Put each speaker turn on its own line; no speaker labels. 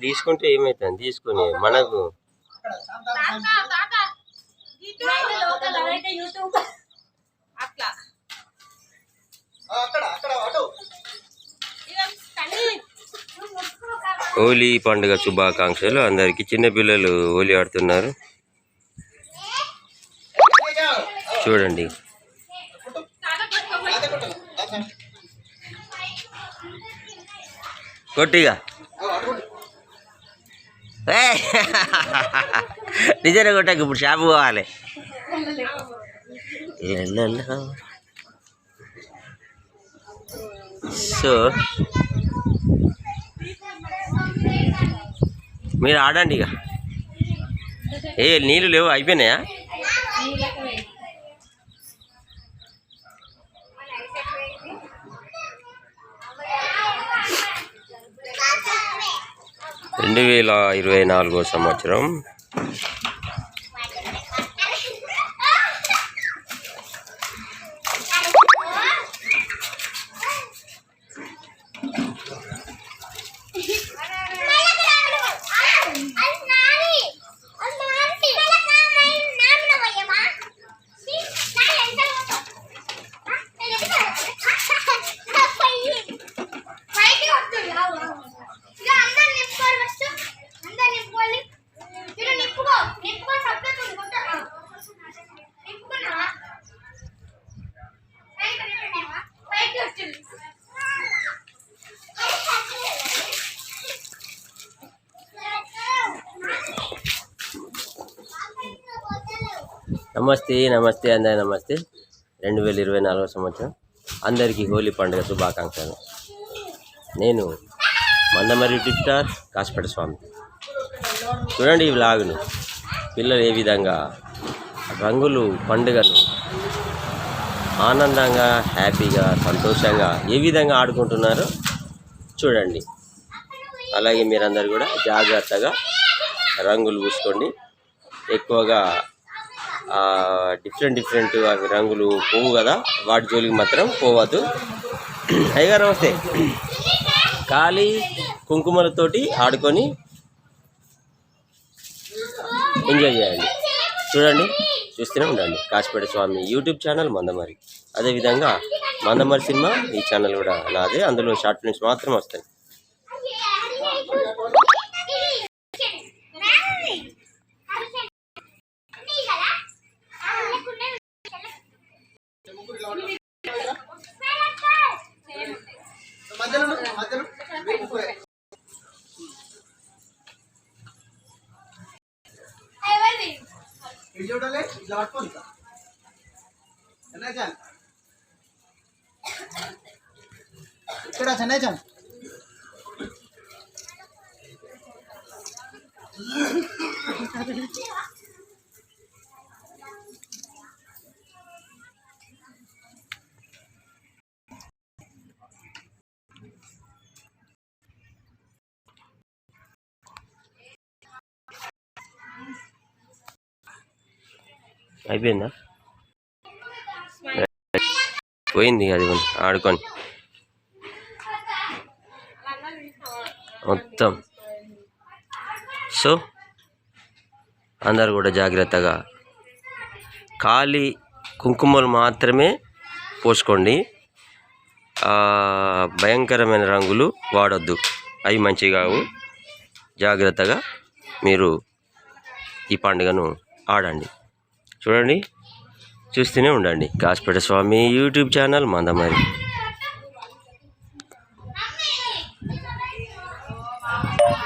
తీసుకుంటే ఏమైతుంది? తీసుకుని మనకు హోలీ పండుగ శుభాకాంక్షలు. అందరికి చిన్నపిల్లలు హోలీ ఆడుతున్నారు. చూడండి. కొట్టిగా. ఏయ్! నిజంగా కొట్టాక ఇప్పుడు షాపు పోవాలి. సో మీరు ఆడండి ఇక. ఏ నీళ్ళు లేవు అయిపోయినాయా? రెండు వేల ఇరవై నాలుగో సంవత్సరం. నమస్తే నమస్తే అందరి నమస్తే. రెండు వేల ఇరవై నాలుగో సంవత్సరం. అందరికీ హోలీ పండుగ శుభాకాంక్షలు. నేను మందమరి యూట్యూబ్ స్టార్ కాసిపేట స్వామి. చూడండి ఈ వ్లాగ్ను. పిల్లలు ఏ విధంగా రంగులు పండుగను ఆనందంగా హ్యాపీగా సంతోషంగా ఏ విధంగా ఆడుకుంటున్నారో చూడండి. అలాగే మీరందరూ కూడా జాగ్రత్తగా రంగులు పూసుకోండి. ఎక్కువగా డిఫరెంట్ డిఫరెంట్ అవి రంగులు పోవు కదా వాటి జోలికి మాత్రం పోవద్దు. అయ్యగారు నమస్తే. ఖాళీ కుంకుమలతోటి ఆడుకొని ఎంజాయ్ చేయండి. చూడండి చూస్తూనే ఉండండి. కాశీపేట స్వామి యూట్యూబ్ ఛానల్ మందమరి అదేవిధంగా మందమరి సినిమా ఈ ఛానల్ కూడా నాదే. అందులో షార్ట్ ఫిల్మ్స్ మాత్రం వస్తాయి.
మధ్యలో ఉండు, మధ్యలో మీకు కూరే. ఇది చూడాలి ఇట్లా పట్టుకోండి ఇట్లా. చెన్నై చాన్ ఇక్కడ చెన్నై
అయిపోయిందా? పోయింది అది కూడా ఆడుకొని. మొత్తం. సో అందరు కూడా జాగ్రత్తగా ఖాళీ కుంకుమలు మాత్రమే పోసుకోండి. భయంకరమైన రంగులు వాడొద్దు. అవి మంచివి కావు. జాగ్రత్తగా మీరు ఈ పండుగను ఆడండి. చూడండి చూస్తూనే ఉండండి. Kasipeta Swamy YouTube channel Mandamarri.